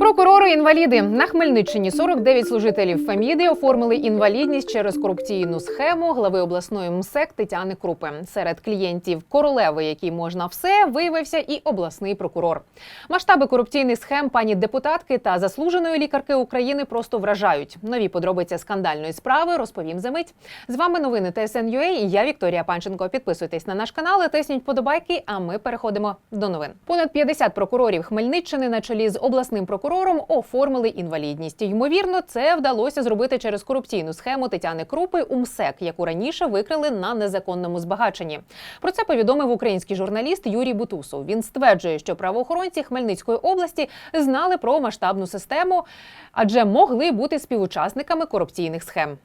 Прокурори-інваліди на Хмельниччині 49 служителів Феміди оформили інвалідність через корупційну схему глави обласної МСЕК Тетяни Крупи. Серед клієнтів королеви, якій можна все, виявився і обласний прокурор. Масштаби корупційних схем пані депутатки та заслуженої лікарки України просто вражають. Нові подробиці скандальної справи розповім за мить. З вами новини ТСНЮА і я Вікторія Панченко. Підписуйтесь на наш канал, і тисніть подобайки. А ми переходимо до новин. Понад 50 прокурорів Хмельниччини на чолі з обласним прокурором оформили інвалідність. Ймовірно, це вдалося зробити через корупційну схему Тетяни Крупи у МСЕК, яку раніше викрили на незаконному збагаченні. Про це повідомив український журналіст Юрій Бутусов. Він стверджує, що правоохоронці Хмельницької області знали про масштабну систему, адже могли бути співучасниками корупційних схем.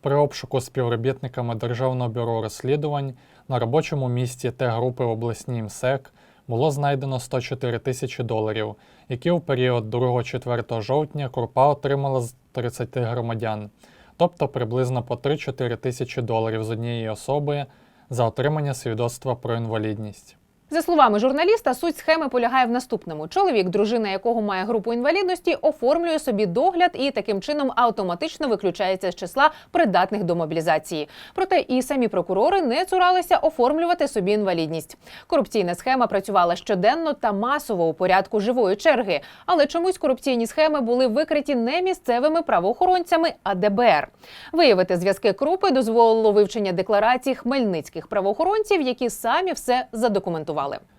При обшуку співробітниками Державного бюро розслідувань на робочому місці Т-групи в обласній МСЕК було знайдено 104 тисячі доларів, які у період 2-4 жовтня Крупа отримала з 30 громадян, тобто приблизно по 3-4 тисячі доларів з однієї особи за отримання свідоцтва про інвалідність. За словами журналіста, суть схеми полягає в наступному: чоловік, дружина якого має групу інвалідності, оформлює собі догляд і таким чином автоматично виключається з числа придатних до мобілізації. Проте і самі прокурори не цуралися оформлювати собі інвалідність. Корупційна схема працювала щоденно та масово у порядку живої черги, але чомусь корупційні схеми були викриті не місцевими правоохоронцями, а ДБР. Виявити зв'язки крупи дозволило вивчення декларацій хмельницьких правоохоронців, які самі все задокументували.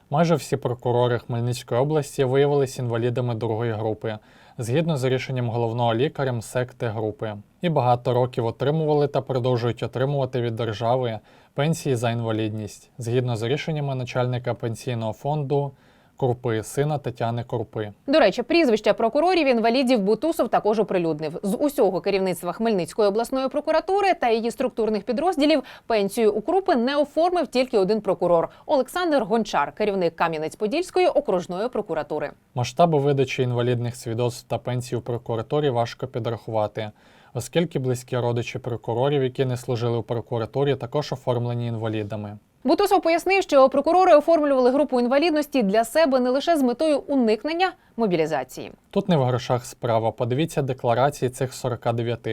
Майже всі прокурори Хмельницької області виявилися інвалідами другої групи, згідно з рішенням головного лікаря МСЕК Т-групи, і багато років отримували та продовжують отримувати від держави пенсії за інвалідність, згідно з рішеннями начальника пенсійного фонду Крупи, сина Тетяни Крупи. До речі, прізвища прокурорів інвалідів Бутусов також оприлюднив. З усього керівництва Хмельницької обласної прокуратури та її структурних підрозділів пенсію у Крупи не оформив тільки один прокурор Олександр Гончар, керівник Кам'янець-Подільської окружної прокуратури. Масштаби видачі інвалідних свідоцтв та пенсій у прокуратурі важко підрахувати, оскільки близькі родичі прокурорів, які не служили у прокуратурі, також оформлені інвалідами. Бутусов пояснив, що прокурори оформлювали групу інвалідності для себе не лише з метою уникнення мобілізації. Тут не в грошах справа. Подивіться декларації цих 49.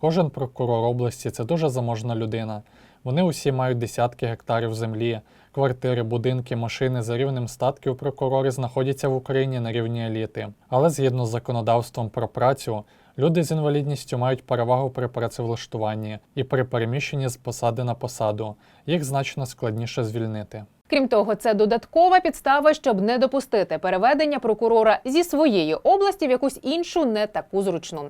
Кожен прокурор області це дуже заможна людина. Вони усі мають десятки гектарів землі, квартири, будинки, машини за рівнем статків прокурори знаходяться в Україні на рівні еліти. Але згідно з законодавством про працю, люди з інвалідністю мають перевагу при працевлаштуванні і при переміщенні з посади на посаду. Їх значно складніше звільнити. Крім того, це додаткова підстава, щоб не допустити переведення прокурора зі своєї області в якусь іншу, не таку зручну.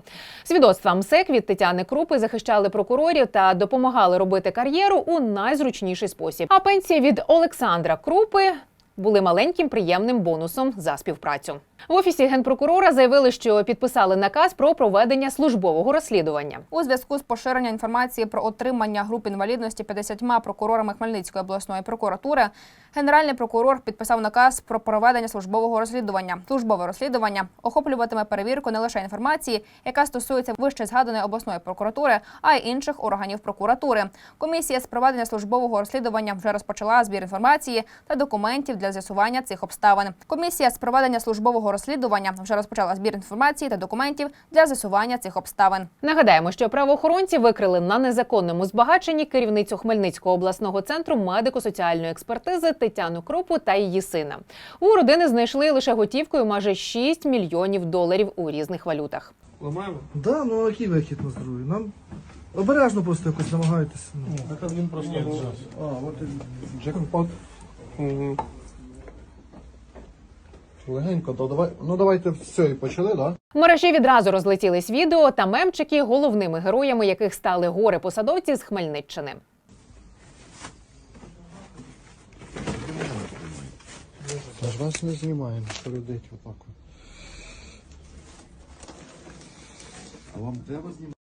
Свідоцтва МСЕК від Тетяни Крупи захищали прокурорів та допомагали робити кар'єру у найзручніший спосіб. А пенсія від Олександра Крупи. Були маленьким приємним бонусом за співпрацю. В офісі генпрокурора заявили, що підписали наказ про проведення службового розслідування. У зв'язку з поширенням інформації про отримання груп інвалідності 50 прокурорами Хмельницької обласної прокуратури, генеральний прокурор підписав наказ про проведення службового розслідування. Службове розслідування охоплюватиме перевірку не лише інформації, яка стосується вище згаданої обласної прокуратури, а й інших органів прокуратури. Комісія з проведення службового розслідування вже розпочала збір інформації та документів для з'ясування цих обставин. Комісія з проведення службового розслідування вже розпочала збір інформації та документів для з'ясування цих обставин. Нагадаємо, що правоохоронці викрили на незаконному збагаченні керівницю Хмельницького обласного центру медико-соціальної експертизи Тетяну Крупу та її сина. У родини знайшли лише готівкою майже 6 мільйонів доларів у різних валютах. Ламаємо? Да, ну а який вихід на здоров'я? Нам обережно просто якось намагайтеся. Ну. Так він просто був. А, от і Джекпот. Легенько, то давай. Ну давайте все і почали, да? В мережі відразу розлетілись відео та мемчики, головними героями яких стали гори посадовці з Хмельниччини. Та ж вас не знімаємо, передить отак. А вам треба знімати?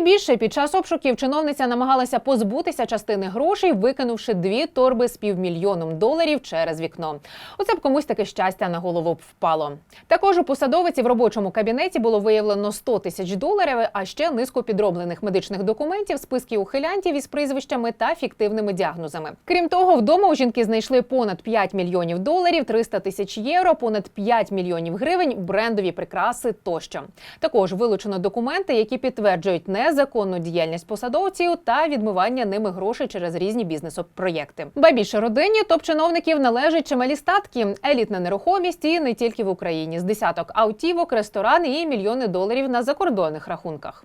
Найбільше під час обшуків чиновниця намагалася позбутися частини грошей, викинувши дві торби з півмільйоном доларів через вікно. Оце б комусь таке щастя на голову впало. Також у посадовиці в робочому кабінеті було виявлено 100 тисяч доларів, а ще низку підроблених медичних документів, списки ухилянтів із прізвищами та фіктивними діагнозами. Крім того, вдома у жінки знайшли понад 5 мільйонів доларів, 300 тисяч євро, понад 5 мільйонів гривень, брендові прикраси тощо. Також вилучено документи, які підтверджують незаконну діяльність посадовців та відмивання ними грошей через різні бізнес-проєкти. Ба більше родині топ-чиновників належать чималі статки, елітна нерухомість і не тільки в Україні з десяток автівок, ресторани і мільйони доларів на закордонних рахунках.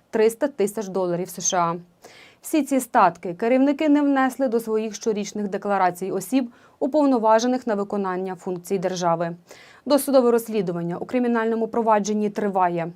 300 тисяч доларів США. Всі ці статки керівники не внесли до своїх щорічних декларацій осіб, уповноважених на виконання функцій держави. Досудове розслідування у кримінальному провадженні триває.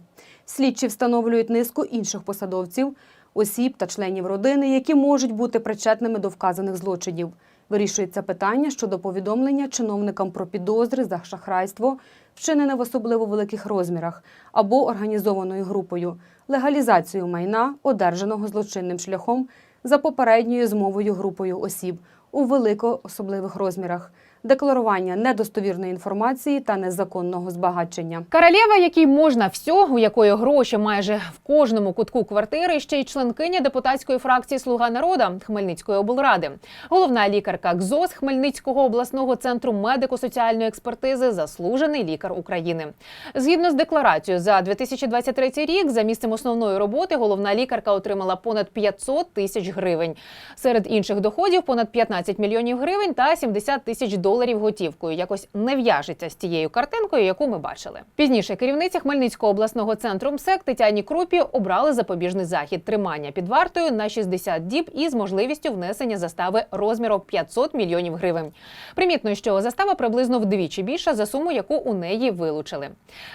Слідчі встановлюють низку інших посадовців, осіб та членів родини, які можуть бути причетними до вказаних злочинів. Вирішується питання щодо повідомлення чиновникам про підозри за шахрайство, вчинене в особливо великих розмірах, або організованою групою, легалізацію майна, одержаного злочинним шляхом за попередньою змовою групою осіб у великоособливих розмірах, декларування недостовірної інформації та незаконного збагачення. Королева, якій можна все, у якої гроші майже в кожному кутку квартири, ще й членкиня депутатської фракції Слуга народа Хмельницької облради, головна лікарка КЗОС Хмельницького обласного центру медико-соціальної експертизи, заслужений лікар України. Згідно з декларацією, за 2023 рік за місцем основної роботи головна лікарка отримала понад 500 тисяч гривень. Серед інших доходів понад 15 мільйонів гривень та 70 тисяч доларів готівкою. Якось не в'яжеться з тією картинкою, яку ми бачили. Пізніше керівниця Хмельницького обласного центру МСЕК Тетяні Крупі обрали запобіжний захід тримання під вартою на 60 діб із можливістю внесення застави розміром 500 мільйонів гривень. Примітно, що застава приблизно вдвічі більша за суму, яку у неї вилучили.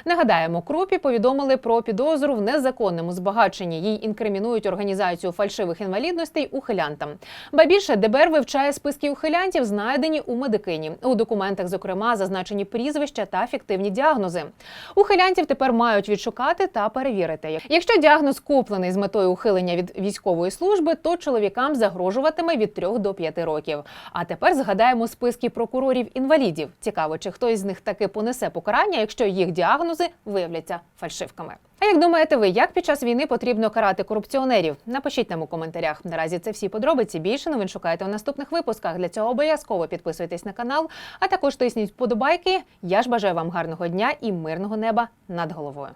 Нагадаємо, Крупі повідомили про підозру в незаконному збагаченні. Їй інкримінують організацію фальшивих інвалідностей ухилянтам. Ба більше ДБР вивчає списки ухилянтів, знайдені у медикині. У документах, зокрема, зазначені прізвища та фіктивні діагнози. Ухилянтів тепер мають відшукати та перевірити. Якщо діагноз куплений з метою ухилення від військової служби, то чоловікам загрожуватиме від 3 до 5 років. А тепер згадаємо списки прокурорів інвалідів. Цікаво, чи хтось з них таки понесе покарання, якщо їх діагнози виявляться фальшивками. А як думаєте ви, як під час війни потрібно карати корупціонерів? Напишіть нам у коментарях. Наразі це всі подробиці. Більше новин шукайте у наступних випусках. Для цього обов'язково підписуйтесь на канал, а також тисніть вподобайки. Я ж бажаю вам гарного дня і мирного неба над головою.